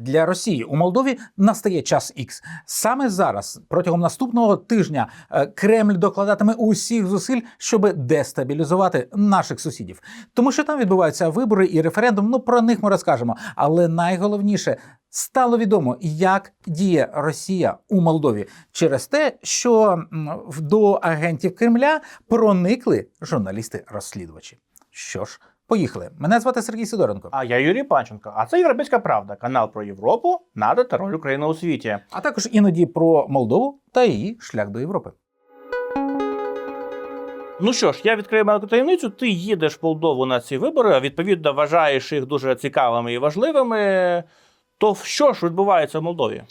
для Росії у Молдові настає час Ікс. Саме зараз, протягом наступного тижня, е, Кремль докладатиме усіх зусиль, щоб дестабілізувати наших сусідів, тому що там відбуваються вибори і референдум. Ну про них ми розкажемо. Але найголовніше стало відомо, як діє Росія у Молдові через те, що до агентів Кремля проникли журналісти-розслідувачі. Що ж, поїхали. Мене звати Сергій Сидоренко. А я Юрій Панченко. А це Європейська Правда, канал про Європу, НАТО та роль України у світі. а також іноді про Молдову та її шлях до Європи. Ну що ж, я відкрию маленьку таємницю. Ти їдеш в Молдову на ці вибори, а відповідно вважаєш їх дуже цікавими і важливими. То що ж відбувається в Молдові?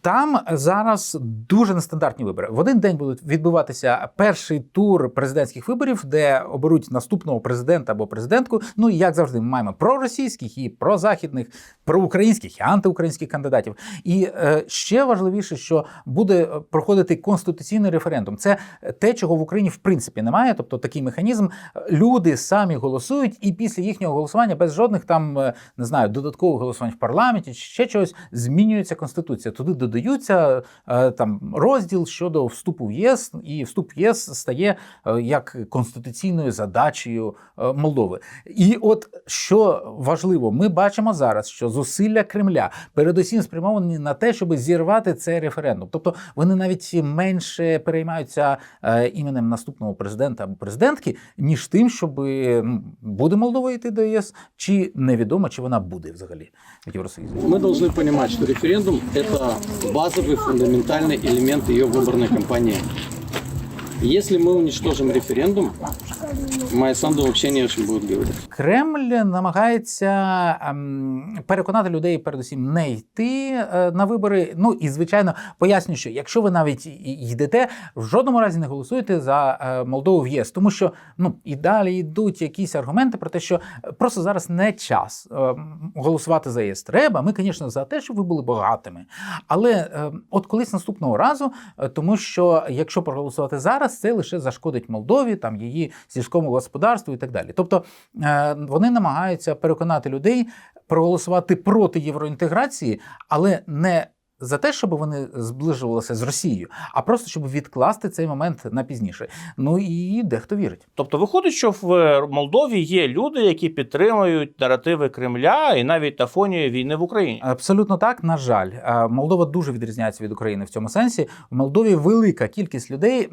Там зараз дуже нестандартні вибори. В один день будуть відбуватися перший тур президентських виборів, де оберуть наступного президента або президентку. Ну і як завжди, ми маємо проросійських і прозахідних, проукраїнських і антиукраїнських кандидатів. І е, ще важливіше, що буде е, проходити конституційний референдум. Це те, чого в Україні в принципі немає. Тобто такий механізм. Люди самі голосують, і після їхнього голосування без жодних там е, не знаю додаткових голосувань в парламенті чи ще чогось змінюється конституція. Туди додаються е, там розділ щодо вступу в ЄС, і вступ в ЄС стає е, як конституційною задачею е, Молдови. І от що важливо, ми бачимо зараз, що зусилля Кремля передусім спрямовані на те, щоб зірвати цей референдум. Тобто вони навіть менше переймаються е, іменем наступного президента або президентки, ніж тим, щоб ну, буде Молдова йти до ЄС, чи невідомо, чи вона буде взагалі в Євросоюзі. Мы должны понимать, что референдум – это базовый, фундаментальный элемент ее выборной кампании. Если мы уничтожим референдум, Майя Санду вообще не о чем будет говорить. Кремль намагається ем, переконати людей, передусім, не йти е, на вибори. Ну і звичайно пояснюю, що якщо ви навіть йдете, в жодному разі не голосуєте за е, Молдову в ЄС, тому що ну і далі йдуть якісь аргументи про те, що просто зараз не час е, голосувати за ЄС. Треба. Ми, звісно, за те, щоб ви були багатими. Але е, от колись наступного разу, е, тому що якщо проголосувати зараз, це лише зашкодить Молдові, там її сільському господарству і так далі. Тобто е, вони намагаються переконати людей проголосувати проти євроінтеграції, але не за те, щоб вони зближувалися з Росією, а просто щоб відкласти цей момент на пізніше. Ну і дехто вірить. Тобто виходить, що в Молдові є люди, які підтримують наративи Кремля і навіть на фоні війни в Україні. Абсолютно так. На жаль, Молдова дуже відрізняється від України в цьому сенсі. В Молдові велика кількість людей.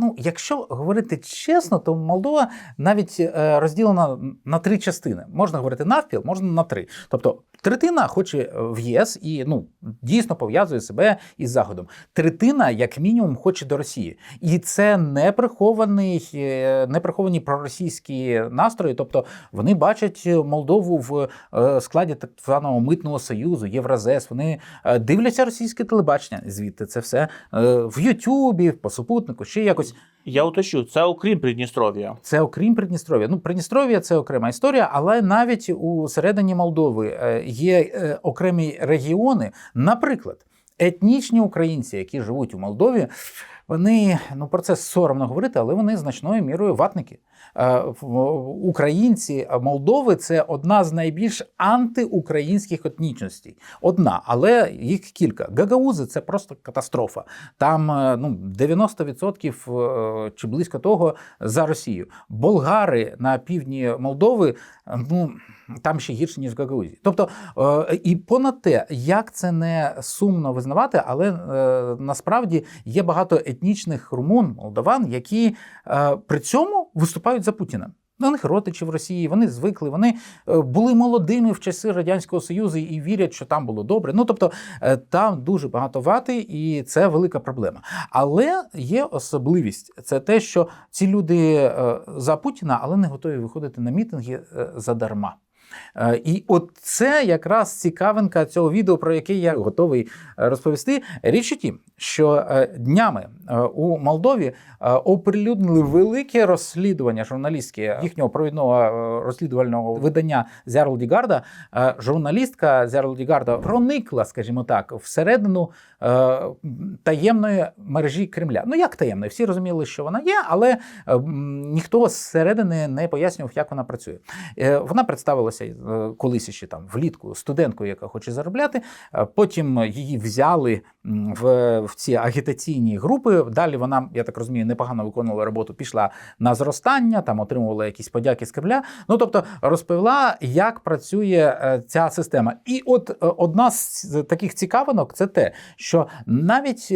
Ну, якщо говорити чесно, то Молдова навіть е, розділена на три частини. Можна говорити навпіл, можна на три. Тобто третина хоче е, в єС і ну дійсно пов'язує себе із Заходом. Третина, як мінімум, хоче до Росії, і це не прихований, е, не приховані проросійські настрої. Тобто вони бачать Молдову в е, складі так званого митного союзу, Євразес. Вони е, дивляться російське телебачення. Звідти це все е, в Ютубі, по супутнику, ще якось. Я уточню, це окрім Придністров'я. Це окрім Придністров'я. Ну, Придністров'я це окрема історія, але навіть у середині Молдови е, є е, окремі регіони, наприклад, етнічні українці, які живуть у Молдові. Вони ну про це соромно говорити, але вони значною мірою ватники. Е, Українці Молдови це одна з найбільш антиукраїнських етнічностей. Одна, але їх кілька. Гагаузи це просто катастрофа. Там е, ну 90% е, чи близько того за Росію. Болгари на півдні Молдови, е, ну там ще гірше ніж Гагаузі. Тобто, е, і понад те, як це не сумно визнавати, але е, насправді є багато етнічних румун, молдаван, які е, при цьому виступають за Путіна. На них родичі в Росії, вони звикли, вони е, були молодими в часи Радянського Союзу і вірять, що там було добре. Ну тобто е, там дуже багато вати, і це велика проблема. Але є особливість: це те, що ці люди е, за Путіна, але не готові виходити на мітинги задарма. Е, І от це якраз цікавинка цього відео, про яке я готовий е, розповісти. Річ у тім, що е, днями у Молдові оприлюднили велике розслідування журналістське їхнього провідного розслідувального видання Зярло Дігарда. Журналістка Зярло Дігарда проникла, скажімо так, всередину таємної мережі Кремля. Ну як таємної? Всі розуміли, що вона є, але ніхто зсередини не пояснював, як вона працює. Вона представилася займається е, колись ще там влітку студенткою, яка хоче заробляти. Е, Потім її взяли в, в ці агітаційні групи. Далі вона, я так розумію, непогано виконувала роботу, пішла на зростання, там отримувала якісь подяки з Кремля. Ну тобто розповіла, як працює е, ця система. І от одна з таких цікавинок це те, що навіть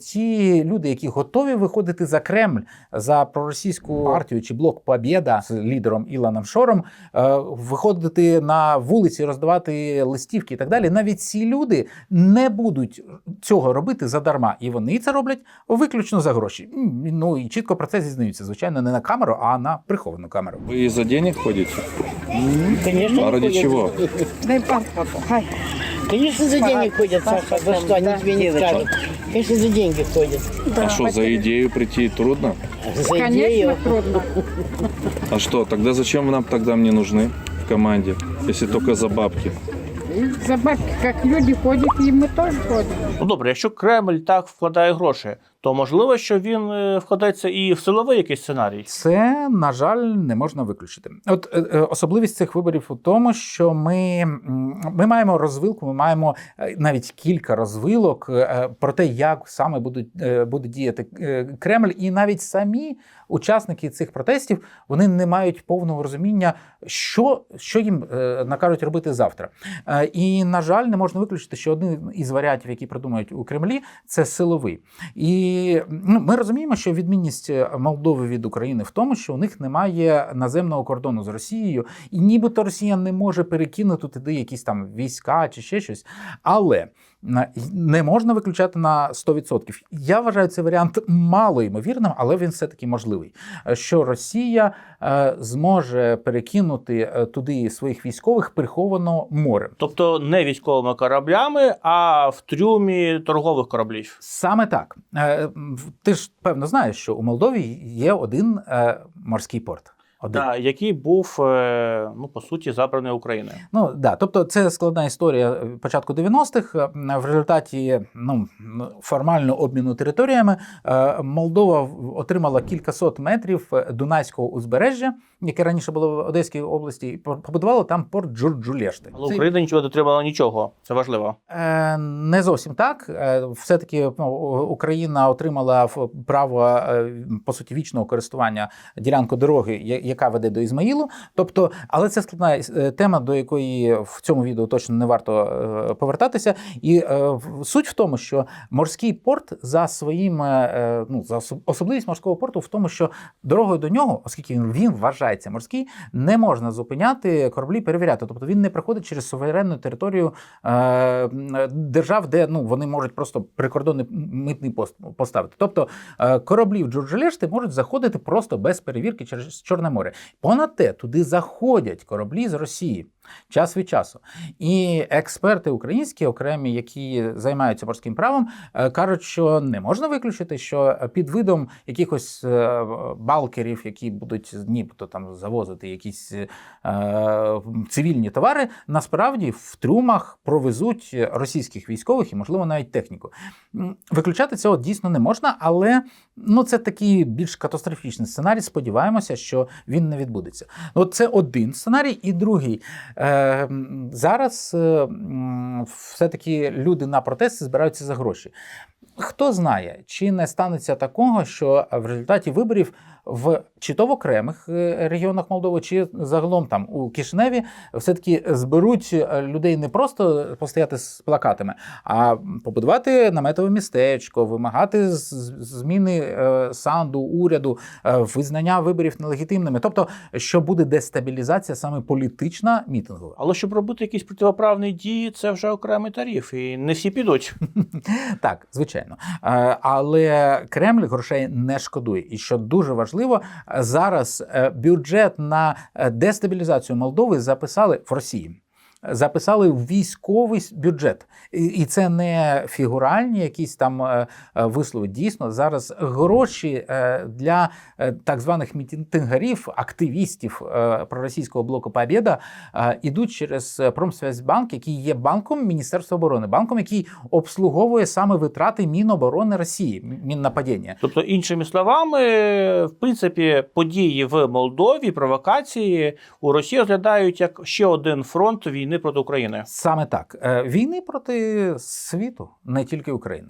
ті люди, які готові виходити за Кремль за проросійську партію чи блок Побєда з лідером Іланом Шором, е, виходити на вулиці, роздавати листівки і так далі. Навіть ці люди не будуть цього робити задарма, і вони це роблять виключно за гроші. М, Ну і чітко про це зізнаються. Звичайно, не на камеру, а на приховану камеру. Вы из-за денег ходите? Конечно, А ради ходят. чего? Дай папа. Ай. Конечно, за деньги ходят, Саша. За что? Они тебе не скажут. Конечно, за деньги ходят. А что, за идею прийти трудно? За идею. трудно. А что, тогда зачем вы нам тогда мне нужны В команде, если только за бабки? За бабки, как люди ходят, і ми теж ходимо. Ну добре, якщо Кремль так вкладає гроші, то можливо, що він е, вкладається і в силовий якийсь сценарій. Це, на жаль, не можна виключити. От е, е, особливість цих виборів у тому, що ми, ми маємо розвилку, ми маємо навіть кілька розвилок про те, як саме будуть, буде діяти Кремль, і навіть самі учасники цих протестів вони не мають повного розуміння, що, що їм накажуть робити завтра. І, на жаль, не можна виключити, що один із варіантів, які придумають у Кремлі, це силовий. І ну, ми розуміємо, що відмінність Молдови від України в тому, що у них немає наземного кордону з Росією, і нібито Росія не може перекинути туди якісь там війська чи ще щось. Але е, не можна виключати на 100%. Я вважаю цей варіант мало ймовірним, але він все-таки можливий. Е, Що Росія е, зможе перекинути е, туди своїх військових приховано морем. Тобто не військовими кораблями, а в трюмі торгових кораблів. Саме так. Ти ж певно знаєш, що у Молдові є один морський порт. Один. Да, який був е, ну по суті забраний Україною. Ну да, тобто це складна історія е, початку 90-х. Е, В результаті ну формально обміну територіями Молдова отримала кількасот метрів Дунайського узбережжя, яке раніше було в Одеській області, і по- там порт Джурджулєшти. Але Це- Україна нічого не дотримала нічого. Це важливо. Е, Не зовсім так. Е, Все-таки ну, Україна отримала в- право е, по суті вічного користування ділянку дороги, яка веде до Ізмаїлу. Тобто, але це складна е, тема, до якої в цьому відео точно не варто е, повертатися. І е, суть в тому, що морський порт за своїм е, ну за особливість морського порту в тому, що дорогою до нього, оскільки він, він вважається морський, не можна зупиняти кораблі, перевіряти. Тобто він не проходить через суверенну територію е, держав, де ну вони можуть просто прикордонний митний пост поставити. Тобто е, кораблі в Джорджелешти можуть заходити просто без перевірки через Чорне море. Понад те, туди заходять кораблі з Росії. Час від часу. І експерти українські, окремі, які займаються морським правом, е, кажуть, що не можна виключити, що під видом якихось е, балкерів, які будуть нібито там завозити якісь е, цивільні товари, насправді в трюмах провезуть російських військових і, можливо, навіть техніку. Виключати цього дійсно не можна, але ну це такий більш катастрофічний сценарій. Сподіваємося, що він не відбудеться. Ну, це один сценарій, і другий. Е, зараз е, все-таки люди на протести збираються за гроші. Хто знає, чи не станеться такого, що в результаті виборів в чи то в окремих е, регіонах Молдови, чи загалом там у Кишиневі все-таки зберуть е, людей не просто постояти з плакатами, а побудувати наметове містечко, вимагати зміни е, санду, уряду, визнання виборів нелегітимними. Тобто, що буде дестабілізація саме політична мітингова. Але щоб робити якісь противоправні дії, це вже окремий тариф, і не всі підуть. Так, звичайно. Е, Але Кремль грошей не шкодує. І що дуже важливо, зараз е, бюджет на е, дестабілізацію Молдови записали в Росії. Записали в військовий бюджет. І, це не фігуральні якісь там е, е, вислови. Дійсно, зараз гроші е, для так званих мітингарів, активістів проросійського блоку Побєда ідуть через Промсвязьбанк, який є банком Міністерства оборони, банком, який обслуговує саме витрати Міноборони Росії, Міннападіння. Тобто, іншими словами, в принципі, події в Молдові, провокації у Росії розглядають як ще один фронт війни проти України. Саме так Е, війни проти світу, не тільки України.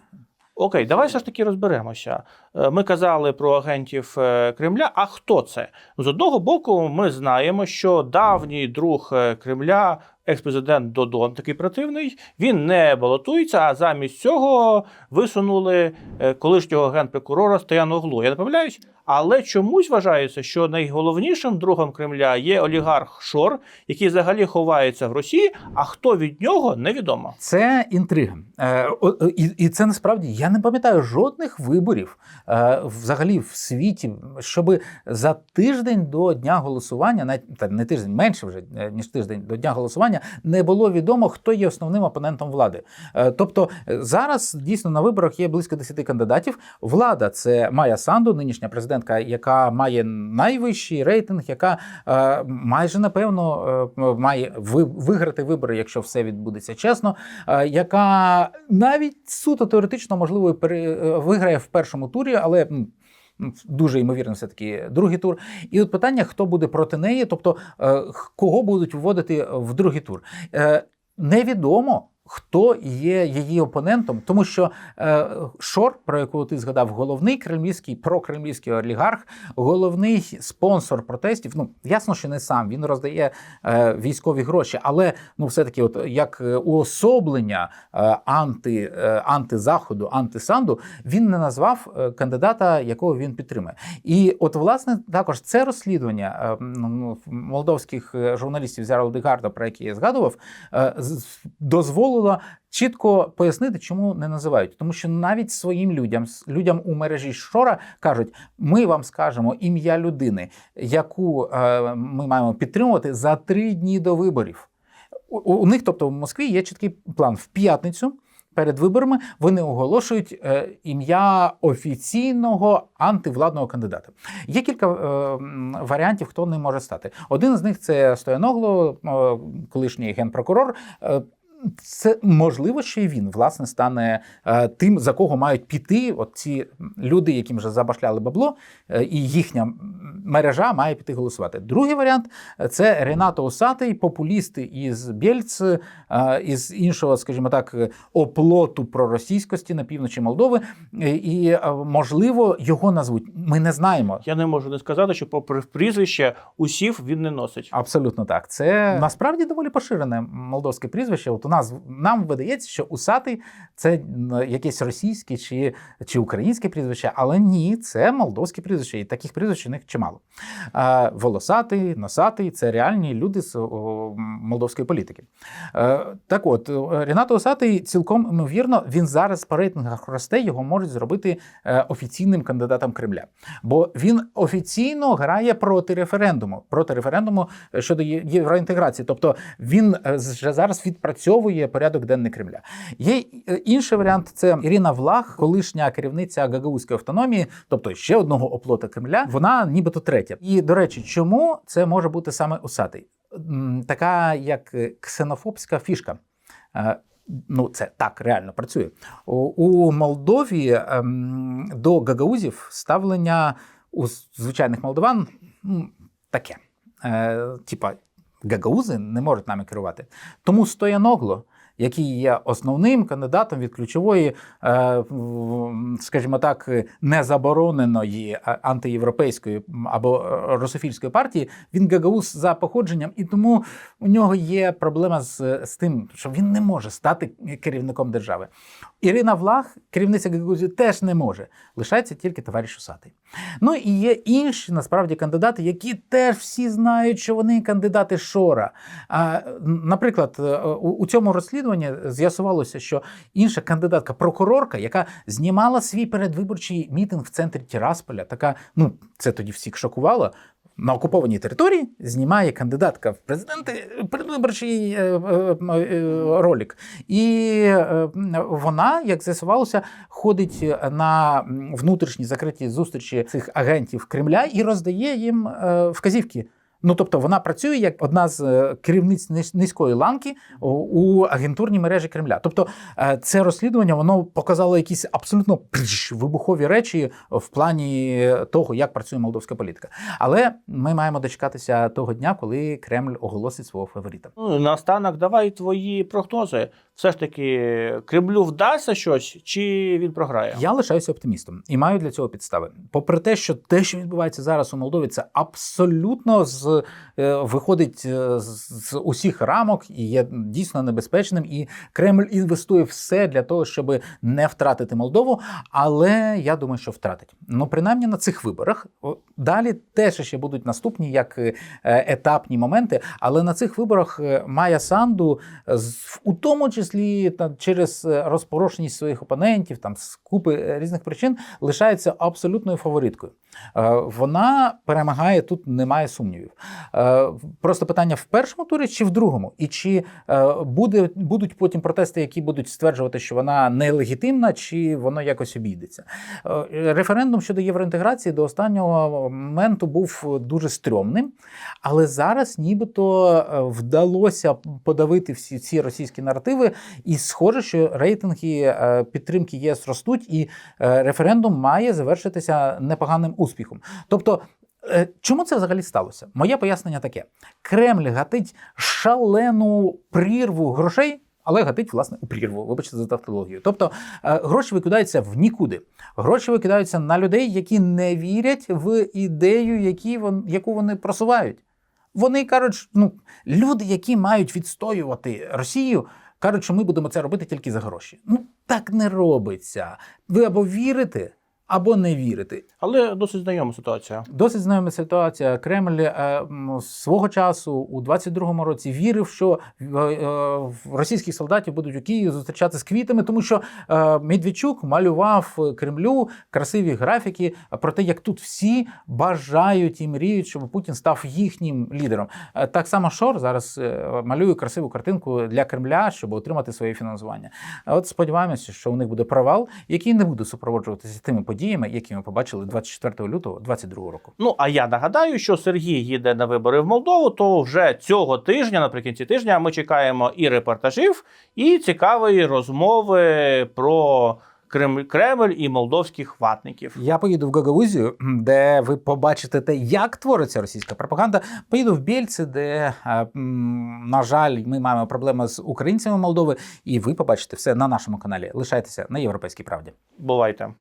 Окей, давай все ж таки розберемося. Е, Ми казали про агентів е, Кремля. А хто це? З одного боку, ми знаємо, що давній друг Кремля, екс-президент Додон, такий противний, він не балотується, а замість цього висунули колишнього генпрокурора Стояноглу. Я не помиляюсь, але чомусь вважається, що найголовнішим другом Кремля є олігарх Шор, який взагалі ховається в Росії. А хто від нього невідомо. Це інтрига. Е, і, це насправді я не пам'ятаю жодних виборів е, взагалі в світі, щоб за тиждень до дня голосування, навіть не тиждень, менше вже е, ніж тиждень до дня голосування, не було відомо, хто є основним опонентом влади. Тобто зараз дійсно на виборах є близько 10 кандидатів. Влада це Майя Санду, нинішня президентка, яка має найвищий рейтинг, яка е, майже напевно е, має ви- виграти вибори, якщо все відбудеться чесно, е, яка навіть суто теоретично можливо пере- е, виграє в першому турі, але. Дуже ймовірно, все таки другий тур. І от питання: хто буде проти неї, тобто е, кого будуть вводити в другий тур. Е, Невідомо. Хто є її опонентом, тому що е, Шор, про якого ти згадав, головний кремлівський прокремлівський олігарх, головний спонсор протестів. Ну ясно, що не сам він роздає е, військові гроші, але ну все-таки, от як уособлення е, анти, е, антизаходу, антисанду, він не назвав е, кандидата, якого він підтримує. І от, власне, також це розслідування е, ну, молдовських е, журналістів Зяра Дегарда, про які я згадував, е, з- дозволило чітко пояснити, чому не називають. Тому що навіть своїм людям, людям у мережі Шора кажуть: ми вам скажемо ім'я людини, яку е, ми маємо підтримувати за три дні до виборів. У, них, тобто в Москві, є чіткий план в п'ятницю. Перед виборами вони оголошують е, ім'я офіційного антивладного кандидата. Є кілька е, варіантів, хто не може стати. Один з них це Стояногло, е, колишній генпрокурор. Е, це можливо, що і він власне стане е, тим, за кого мають піти от ці люди, яким вже забашляли бабло, е, і їхня мережа має піти голосувати. Другий варіант це Ренато Осатий, популісти із Бєльц, е, із іншого, скажімо так, оплоту проросійськості на півночі Молдови. Е, І е, можливо його назвуть. Ми не знаємо. Я не можу не сказати, що попри прізвище усів він не носить. Абсолютно так. Це насправді доволі поширене молдовське прізвище. От у нас нам видається, що усатий це якесь російське чи, чи українське прізвище, але ні, це молдовське прізвище, і таких прізвищ у них чимало. А, волосатий, носатий це реальні люди з о, молдовської політики. Е, так от, е, Ренато Осатий цілком ймовірно, він зараз по рейтингах росте, його можуть зробити е, офіційним кандидатом Кремля. Бо він офіційно грає проти референдуму, проти референдуму е, щодо євроінтеграції. Тобто він е, зараз відпрацьовує порядок денний Кремля. Є е, інший варіант: це Ірина Влах, колишня керівниця Гагаузької автономії, тобто ще одного оплота Кремля. Вона нібито третя. І до речі, чому це може бути саме усатий? Така як е, ксенофобська фішка. Е, Ну, це так реально працює. У, Молдові ем, до гагаузів ставлення у звичайних молдаван ну, таке. Типа, гагаузи не можуть нами керувати. Тому Стояногло, який є основним кандидатом від ключової, е, скажімо так, незабороненої а- антиєвропейської або е, русофільської партії, він гагауз за походженням, і тому у нього є проблема з, з тим, що він не може стати керівником держави. Ірина Влах, керівниця Гагаузі, теж не може. Лишається тільки товариш Усатий. Ну і є інші насправді кандидати, які теж всі знають, що вони кандидати Шора. А, наприклад, е, у цьому розслідуванні з'ясувалося, що інша кандидатка, прокурорка, яка знімала свій передвиборчий мітинг в центрі Тірасполя, така, ну це тоді всіх шокувало. на окупованій території знімає кандидатка в президенти передвиборчий е, е, е, ролик. І е, вона, як з'ясувалося, ходить на внутрішні закриті зустрічі цих агентів Кремля і роздає їм е, вказівки. Ну, тобто вона працює як одна з е, керівниць низької ланки у- агентурній мережі Кремля. Тобто е, це розслідування воно показало якісь абсолютно вибухові речі в плані того, як працює молдовська політика. Але ми маємо дочекатися того дня, коли Кремль оголосить свого фаворита. Ну, наостанок, давай твої прогнози. Все ж таки, Кремлю вдасться щось, чи він програє? Я лишаюся оптимістом і маю для цього підстави. Попри те, що те, що відбувається зараз у Молдові, це абсолютно з е, виходить е, з, усіх рамок і є дійсно небезпечним. І Кремль інвестує все для того, щоб не втратити Молдову. Але я думаю, що втратить. Ну, принаймні на цих виборах далі теж ще будуть наступні як е, етапні моменти. Але на цих виборах Майя Санду, з- у тому числі та, через е, розпорошеність своїх опонентів, там з купи е, різних причин, лишається абсолютною фавориткою. Е, Вона перемагає тут, немає сумнівів. Е, Просто питання в першому турі чи в другому, і чи е, буде, будуть потім протести, які будуть стверджувати, що вона нелегітимна, чи воно якось обійдеться. Референдум щодо євроінтеграції до останнього моменту був дуже стрьомним, але зараз нібито вдалося подавити всі ці російські наративи, і схоже, що рейтинги підтримки ЄС ростуть, і референдум має завершитися непоганим успіхом. Тобто. е, Чому це взагалі сталося? Моє пояснення таке: Кремль гатить шалену прірву грошей, але гатить власне у прірву. Вибачте за тавтологію. Тобто е, гроші викидаються в нікуди. Гроші викидаються на людей, які не вірять в ідею, які вон, яку вони просувають. Вони кажуть, ну люди, які мають відстоювати Росію, кажуть, що ми будемо це робити тільки за гроші. Ну так не робиться. Ви або вірите, або не вірите. Але досить знайома ситуація. Досить знайома ситуація. Кремль е, свого часу у 22-му році вірив, що е, е, російських солдатів будуть у Києві зустрічати з квітами, тому що е, Медведчук малював Кремлю красиві графіки про те, як тут всі бажають і мріють, щоб Путін став їхнім лідером. Е, Так само Шор зараз е, малює красиву картинку для Кремля, щоб отримати своє фінансування. От сподіваємося, що у них буде провал, який не буде супроводжуватися тими подіями, які ми побачили 24 лютого 2022 року. Ну а я нагадаю, що Сергій їде на вибори в Молдову. То вже цього тижня, наприкінці тижня, ми чекаємо і репортажів, і цікавої розмови про Кремль, Кремль і молдовських ватників. Я поїду в Гагаузію, де ви побачите те, як твориться російська пропаганда. Поїду в Бєльці, де, е, на жаль, ми маємо проблеми з українцями Молдови, і ви побачите все на нашому каналі. Лишайтеся на європейській правді. Бувайте.